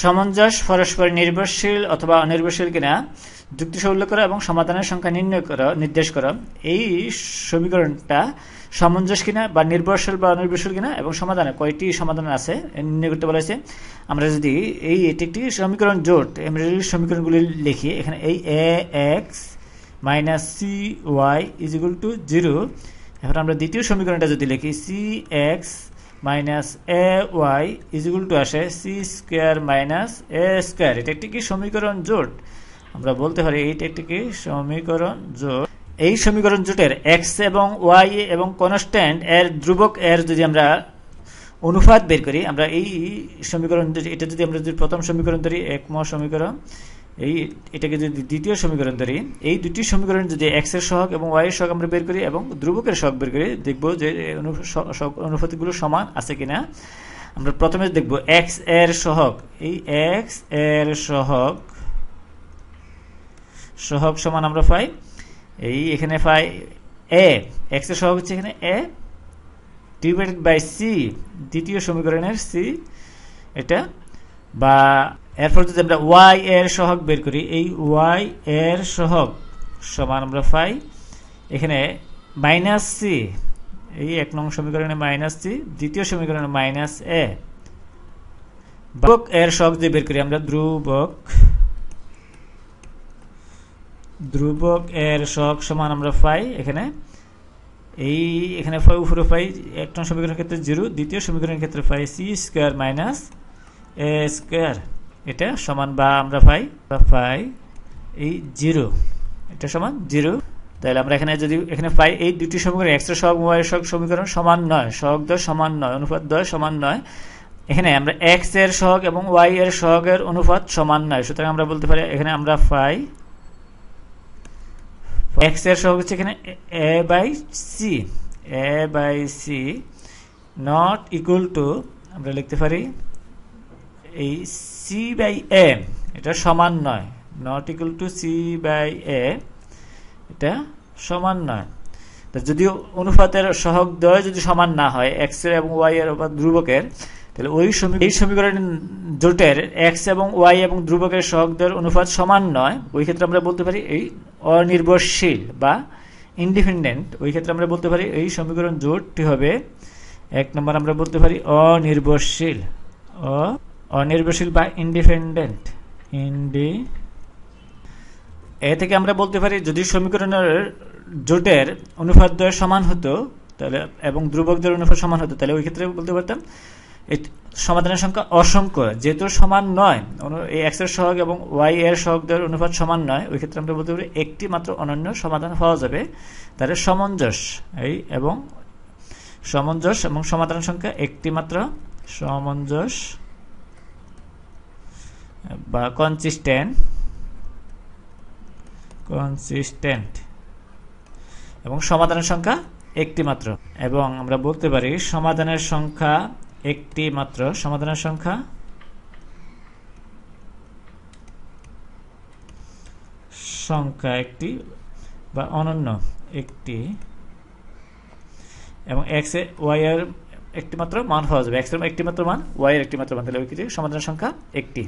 সামঞ্জস্য, পরস্পর নির্ভরশীল অথবা অনির্ভরশীল কিনা যুক্তিসহ উল্লেখ করা এবং সমাধানের সংখ্যা নির্ণয় করা, নির্দেশ করা। এই সমীকরণটা সামঞ্জস্য কিনা বা নির্ভরশীল বা অনির্ভরশীল কিনা এবং সমাধানে কয়টি সমাধান আছে নির্ণয় করতে বলা হয়েছে আমরা যদি এই এটি একটি সমীকরণ জোট, আমরা যদি সমীকরণগুলি লিখি, এখানে এই A x minus C y is to zero এখন আমরা দ্বিতীয় সমীকরণটা যদি লিখি C x minus A y is equal to আসে C square minus A square. এটা একটি কি সমীকরণ জোট? আমরা বলতে পারি এইটা একটি কি সমীকরণ জোট। এই সমীকরণ জোটের এক্স এবং ওয়াই এবং কনস্ট্যান্ট এর ধ্রুবক এর যদি আমরা অনুপাত বের করি, আমরা এই সমীকরণ এটা যদি আমরা যদি প্রথম সমীকরণ ধরি, একম সমীকরণ। এই এটাকে যদি দ্বিতীয় সমীকরণ ধরি, এই দুটি সমীকরণ যদি এক্সের সহগ এবং ওয়াই এর সহগ আমরা বের করি এবং ধ্রুবকের সহগ বের করি, দেখব যে অনুপাতিগুলো সমান আছে কিনা। আমরা প্রথমে দেখব এক্সের সহগ, এই এক্সের সহগ সহগ সমান আমরা পাই, এই এখানে পাই এ এক্সের সহগ হচ্ছে এখানে এ ডিভাইডেড বাই সি দ্বিতীয় সমীকরণের সি এটা বা এরপর যদি আমরা ওয়াই এর সহগ বের করি, এই ওয়াই এর সহগ সমান আমরা পাই এখানে মাইনাস সি। এই এক নং সমীকরণে মাইনাস সি, দ্বিতীয় সমীকরণে মাইনাস এ। ধ্রুবক এর সহগ দিয়ে বের করি আমরা, ধ্রুবক ধ্রুবক এর সহগ সমান আমরা পাই এখানে। এই এখানে উপরে পাই এক নং সমীকরণের ক্ষেত্রে জিরো, দ্বিতীয় সমীকরণের ক্ষেত্রে পাই C square minus A square. এটা সমান বা আমরা পাই, বা পাই এই জিরো। এটা সমান জিরো। তাহলে আমরা এখানে যদি, এখানে পাই এই দুটি সমীকরণ এক্সের সহগ ওয়াই সহগ সমীকরণ সমান নয়, সহগ দয় সমান নয়, অনুপাত দয় সমান নয়। এখানে আমরা এক্সের সহগ এবং ওয়াই এর সহগের অনুপাত সমান নয়। সুতরাং আমরা বলতে পারি এখানে আমরা পাই এক্সের সহগ হচ্ছে এখানে A by C A by C not equal to আমরা লিখতে পারি এই সি বাই এ, এটা সমান নয়। Not equal to C by A এটা সমান নয়। যদিও অনুপাতের সহগ দয় যদি সমান না হয় এক্সের এবং ওয়াই এর ধ্রুবকের, তাহলে ওই এই সমীকরণ জোটের এক্স এবং ওয়াই এবং ধ্রুবকের সহগদের অনুপাত সমান নয়। ওই ক্ষেত্রে আমরা বলতে পারি এই অনির্ভরশীল বা ইন্ডিপেন্ডেন্ট ওই ক্ষেত্রে আমরা বলতে পারি এই সমীকরণ জোটটি হবে, এক নম্বর আমরা বলতে পারি অনির্ভরশীল। অ অনির্ভরশীল বা ইন্ডিপেন্ডেন্ট ইন্ডি এ থেকে আমরা বলতে পারি, যদি সমীকরণের জোটের অনুপাতদ্বয় সমান হতো, তাহলে, এবং ধ্রুবকদের অনুপাত সমান হতো, তাহলে ওই ক্ষেত্রে বলতে পারতাম সমাধানের সংখ্যা অসংখ্য। যেহেতু সমান নয় এই এক্সের সহগ এবং ওয়াই এর সহগদের অনুপাত সমান নয়, ওই ক্ষেত্রে আমরা বলতে পারি একটি মাত্র অনন্য সমাধান পাওয়া যাবে। তাহলে সমঞ্জস, এই এবং সমঞ্জস এবং সমাধানের সংখ্যা একটি মাত্র সমঞ্জস। বা কনসিস্টেন্ট কনসিস্টেন্ট এবং সমাধানের সংখ্যা একটি মাত্র। এবং আমরা বলতে পারি সমাধানের সংখ্যা একটি মাত্র। সমাধানের সংখ্যা সংখ্যা একটি বা অনন্য একটি। এবং এক্স ওয়াই এর একটি মাত্র মান পাওয়া যাবে। এক্সের একটি মাত্র মান ওয়াই এর একটি মাত্র মান। তাহলে ওই সমাধানের সংখ্যা একটি।